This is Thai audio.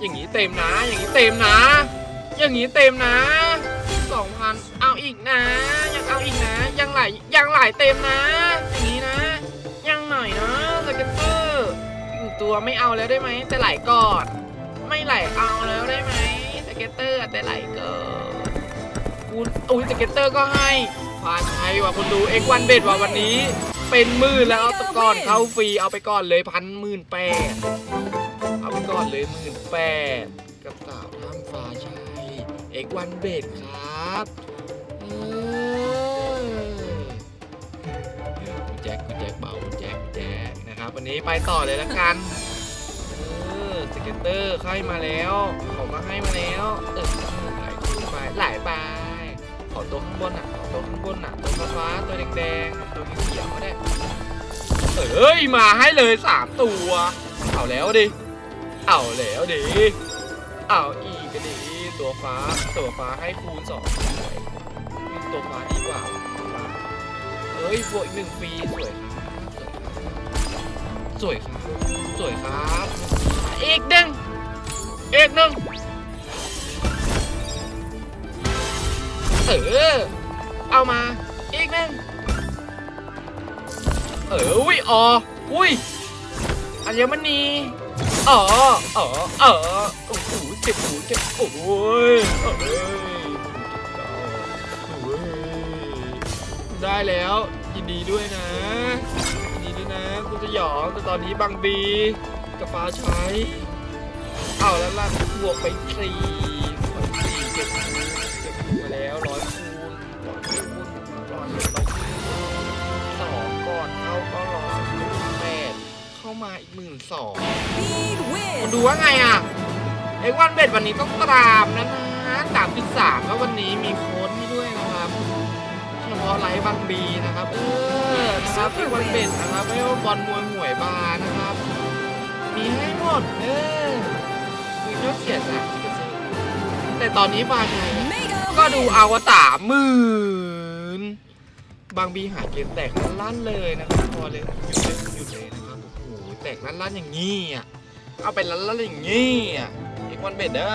อย่างนี้เต็มนะ อย่างนี้เต็มนะ อย่างนี้เต็มนะสองพันเอาอีกนะ ยังเอาอีกนะ ยังไหลยังไหลเต็มนะ อย่างนี้นะ ยังหน่อยนะสเก็ตเตอร์หนึ่งตัวไม่เอาแล้วได้ไหมแต่ไหลก่อน ไม่ไหลเอาแล้วได้ไหมสเก็ตเตอร์แต่ไหลก่อนคุณอุ้ยสเก็ตเตอร์ก็ให้พาชัยว่ะคุณดูเอ็กวันเบ็ดว่ะวันนี้ เป็นหมื่นแล้วเอาตะก่อนเข้าฟรีเอาไปก่อนเลยพันหมื่นแปด เอาไปก่อนเลยหมื่นแปดกับสาวน้ำฟ้าชัยเอกวันเบดครับเออคุณแจ็คคุณแจ็คเบาคุณแจ็คคุณแจ็คนะครับ วันนี้ไปต่อเลยละกันเออสเก็ตเตอร์ให้มาแล้วเขาก็ให้มาแล้วเออไหลขึ้นไปไหลไปขอตัวข้างบนอะขอตัวข้างบนอะตัวฟ้าตัวแดงๆตัวเขียวก็ได้เอ้ยมาให้เลยสามตัวเอาแล้วดิ เอาแล้วดิเอาอีกก็ดีตัวฟ้าตัวฟ้าให้คูณสองตัวฟ้าดีกว่าเฮ้ยบวกอีกหนึ่งฟรีสวยสวยครับสวยครับอีกหนึ่งอีกหนึ่งเออเอามาอีกหนึ่งเอออุ้ยอ๋ออุ้ยอัญมณี อ๋ออ๋ออ๋อโอ้โหเจ็บหูเจ็บโอ้ยเอ้ยโอ้ยได้แล้ว ยินดีด้วยนะ ยินดีด้วยนะคุณจะหยองแต่ตอนนี้บางบีกับฟ้าใช้ เอาแล้วล่ะบวกไปสี่ สอง Speed win. ดูว่าไงอะเอ็กวันเบ็ดวันนี้ต้องตรามนะนะสามจุดสามแล้ววันนี้มีโค้ดให้ด้วยนะครับเฉพาะไลฟ์บังบีนะครับ เออนะครับเอ็กวันเบ็ดนะครับไม่ว่าบอลมวยหวยบาร์นะครับ มีให้หมดเออมียอดเสียสามเปอร์เซ็นต์แต่ตอนนี้บาร์ไทย Mega ก็ดู win. เอาว่าสามหมื่นบางบีหาเกมแตกลั่นๆเลยนะครับพอเลย โอ้โหแตกลั่นๆอย่างงี้อะเอาไปล้านๆอย่างงี้อะอีกวันเบ็ดเด้อ